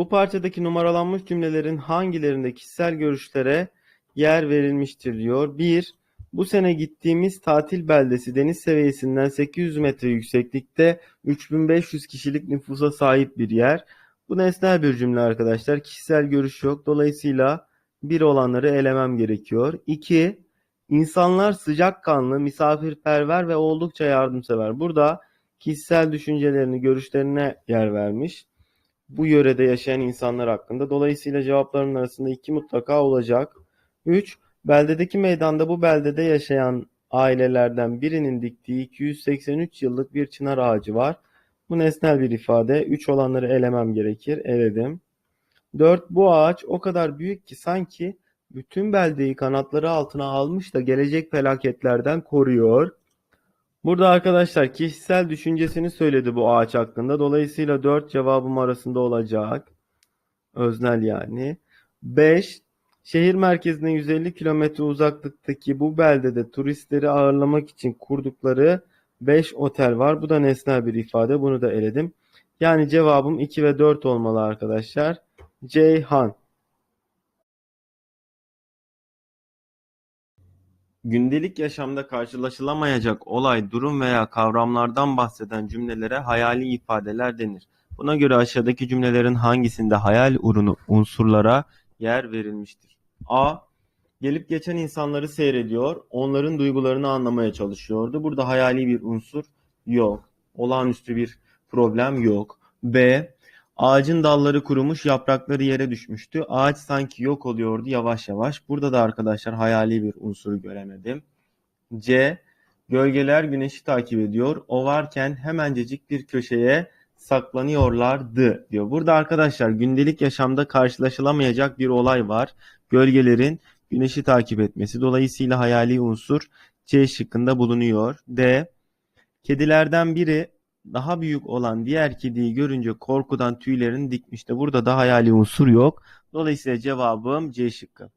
Bu parçadaki numaralanmış cümlelerin hangilerinde kişisel görüşlere yer verilmiştir diyor. 1. Bu sene gittiğimiz tatil beldesi deniz seviyesinden 800 metre yükseklikte 3500 kişilik nüfusa sahip bir yer. Bu nesnel bir cümle arkadaşlar. Kişisel görüş yok. Dolayısıyla bir olanları elemem gerekiyor. 2. İnsanlar sıcakkanlı, misafirperver ve oldukça yardımsever. Burada kişisel düşüncelerini, görüşlerine yer vermiş. Bu yörede yaşayan insanlar hakkında. Dolayısıyla cevapların arasında iki mutlaka olacak. 3. Beldedeki meydanda bu beldede yaşayan ailelerden birinin diktiği 283 yıllık bir çınar ağacı var. Bu nesnel bir ifade. 3 olanları elemem gerekir. Eledim. 4. Bu ağaç o kadar büyük ki sanki bütün beldeyi kanatları altına almış da gelecek felaketlerden koruyor. Burada arkadaşlar kişisel düşüncesini söyledi bu ağaç hakkında. Dolayısıyla 4 cevabım arasında olacak. Öznel yani. 5. Şehir merkezine 150 kilometre uzaklıktaki bu beldede turistleri ağırlamak için kurdukları 5 otel var. Bu da nesnel bir ifade. Bunu da eledim. Yani cevabım 2 ve 4 olmalı arkadaşlar. Ceyhan. Gündelik yaşamda karşılaşılamayacak olay, durum veya kavramlardan bahseden cümlelere hayali ifadeler denir. Buna göre aşağıdaki cümlelerin hangisinde hayal ürünü unsurlara yer verilmiştir? A. Gelip geçen insanları seyrediyor, onların duygularını anlamaya çalışıyordu. Burada hayali bir unsur yok. Olağanüstü bir problem yok. B. Ağacın dalları kurumuş, yaprakları yere düşmüştü. Ağaç sanki yok oluyordu yavaş yavaş. Burada da arkadaşlar hayali bir unsur göremedim. C. Gölgeler güneşi takip ediyor. O varken hemencecik bir köşeye saklanıyorlardı diyor. Burada arkadaşlar gündelik yaşamda karşılaşılamayacak bir olay var. Gölgelerin güneşi takip etmesi. Dolayısıyla hayali unsur C şıkkında bulunuyor. D. Kedilerden biri daha büyük olan diğer kediyi görünce korkudan tüylerini dikmişti. Burada da hayali unsur yok. Dolayısıyla cevabım C şıkkı.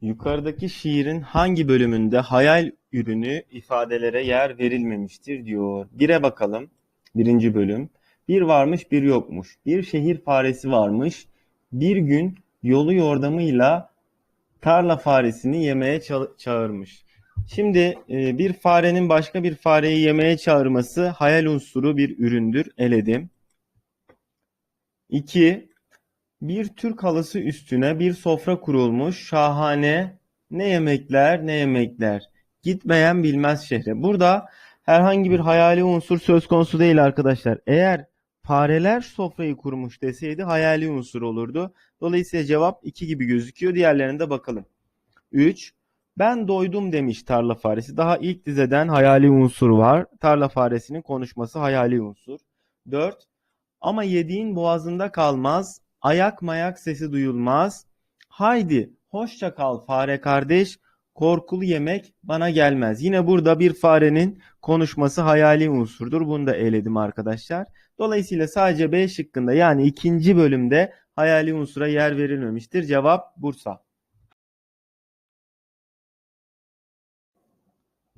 Yukarıdaki şiirin hangi bölümünde hayal ürünü ifadelere yer verilmemiştir diyor. Bire bakalım. Birinci bölüm. Bir varmış bir yokmuş. Bir şehir faresi varmış. Bir gün yolu yordamıyla tarla faresini yemeye ça- çağırmış. Şimdi e, bir farenin başka bir fareyi yemeye çağırması hayal unsuru bir üründür. Eledim. 2. Bir Türk halısı üstüne bir sofra kurulmuş. Şahane. Ne yemekler, ne yemekler. Gitmeyen bilmez şehre. Burada herhangi bir hayali unsur söz konusu değil arkadaşlar. Eğer fareler sofrayı kurmuş deseydi hayali unsur olurdu. Dolayısıyla cevap 2 gibi gözüküyor. Diğerlerine de bakalım. 3. Ben doydum demiş tarla faresi. Daha ilk dizeden hayali unsur var. Tarla faresinin konuşması hayali unsur. 4. Ama yediğin boğazında kalmaz. Ayak mayak sesi duyulmaz. Haydi hoşça kal fare kardeş. Korkulu yemek bana gelmez. Yine burada bir farenin konuşması hayali unsurdur. Bunu da eledim arkadaşlar. Dolayısıyla sadece B şıkkında yani ikinci bölümde hayali unsura yer verilmemiştir. Cevap Bursa.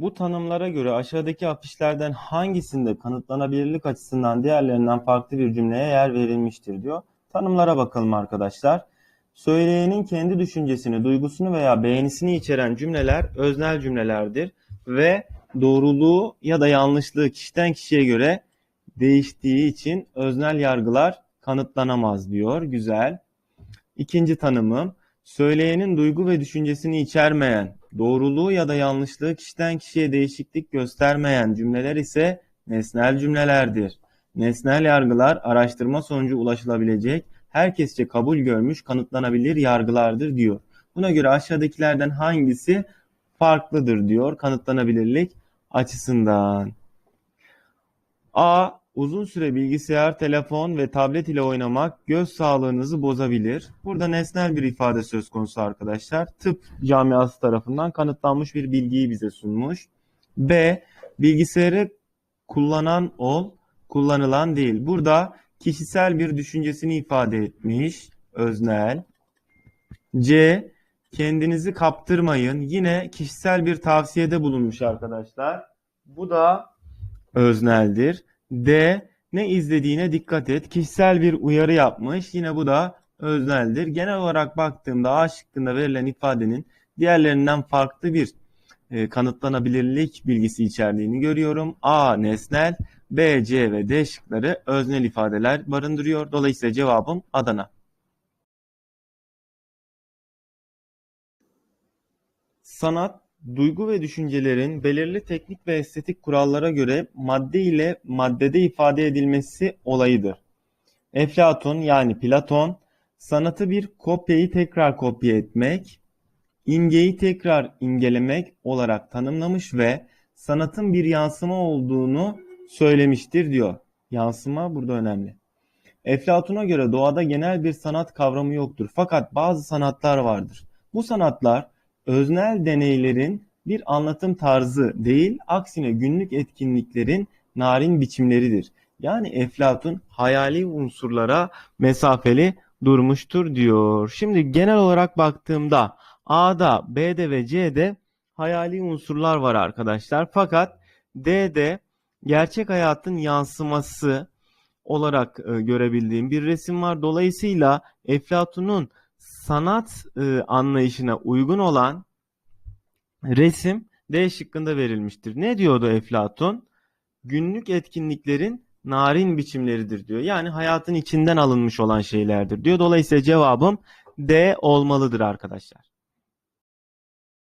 Bu tanımlara göre aşağıdaki afişlerden hangisinde kanıtlanabilirlik açısından diğerlerinden farklı bir cümleye yer verilmiştir diyor. Tanımlara bakalım arkadaşlar. Söyleyenin kendi düşüncesini, duygusunu veya beğenisini içeren cümleler öznel cümlelerdir ve doğruluğu ya da yanlışlığı kişiden kişiye göre değiştiği için öznel yargılar kanıtlanamaz diyor. Güzel. İkinci tanımım söyleyenin duygu ve düşüncesini içermeyen, doğruluğu ya da yanlışlığı kişiden kişiye değişiklik göstermeyen cümleler ise nesnel cümlelerdir. Nesnel yargılar araştırma sonucu ulaşılabilecek, herkesçe kabul görmüş, kanıtlanabilir yargılardır diyor. Buna göre aşağıdakilerden hangisi farklıdır diyor kanıtlanabilirlik açısından. A. Uzun süre bilgisayar, telefon ve tablet ile oynamak göz sağlığınızı bozabilir. Burada nesnel bir ifade söz konusu arkadaşlar. Tıp camiası tarafından kanıtlanmış bir bilgiyi bize sunmuş. B. Bilgisayarı kullanan ol, kullanılan değil. Burada kişisel bir düşüncesini ifade etmiş. Öznel. C. Kendinizi kaptırmayın. Yine kişisel bir tavsiyede bulunmuş arkadaşlar. Bu da özneldir. D. Ne izlediğine dikkat et. Kişisel bir uyarı yapmış. Yine bu da özneldir. Genel olarak baktığımda A şıkkında verilen ifadenin diğerlerinden farklı bir e, kanıtlanabilirlik bilgisi içerdiğini görüyorum. A nesnel, B, C ve D şıkları öznel ifadeler barındırıyor. Dolayısıyla cevabım Adana. Sanat, duygu ve düşüncelerin belirli teknik ve estetik kurallara göre madde ile maddede ifade edilmesi olayıdır. Eflatun yani Platon, sanatı bir kopyayı tekrar kopya etmek, imgeyi tekrar imgelemek olarak tanımlamış ve sanatın bir yansıma olduğunu söylemiştir diyor. Yansıma burada önemli. Eflatun'a göre doğada genel bir sanat kavramı yoktur. Fakat bazı sanatlar vardır. Bu sanatlar öznel deneylerin bir anlatım tarzı değil, aksine günlük etkinliklerin narin biçimleridir. Yani Eflatun hayali unsurlara mesafeli durmuştur diyor. Şimdi genel olarak baktığımda A'da, B'de ve C'de hayali unsurlar var arkadaşlar. Fakat D'de gerçek hayatın yansıması olarak e, görebildiğim bir resim var. Dolayısıyla Eflatun'un sanat e, anlayışına uygun olan resim D şıkkında verilmiştir. Ne diyordu Eflatun? Günlük etkinliklerin narin biçimleridir diyor. Yani hayatın içinden alınmış olan şeylerdir diyor. Dolayısıyla cevabım D olmalıdır arkadaşlar.